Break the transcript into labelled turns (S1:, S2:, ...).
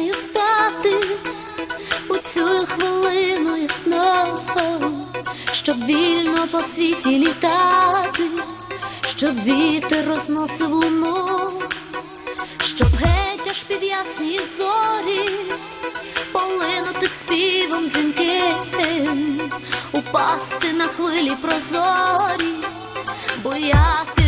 S1: вільною стати у цю хвилину і знову, щоб вільно по світі літати, щоб вітер розносив луну, щоб геть аж під ясні зорі, полинути співом дзвінки, упасти на хвилі прозорі, бояти.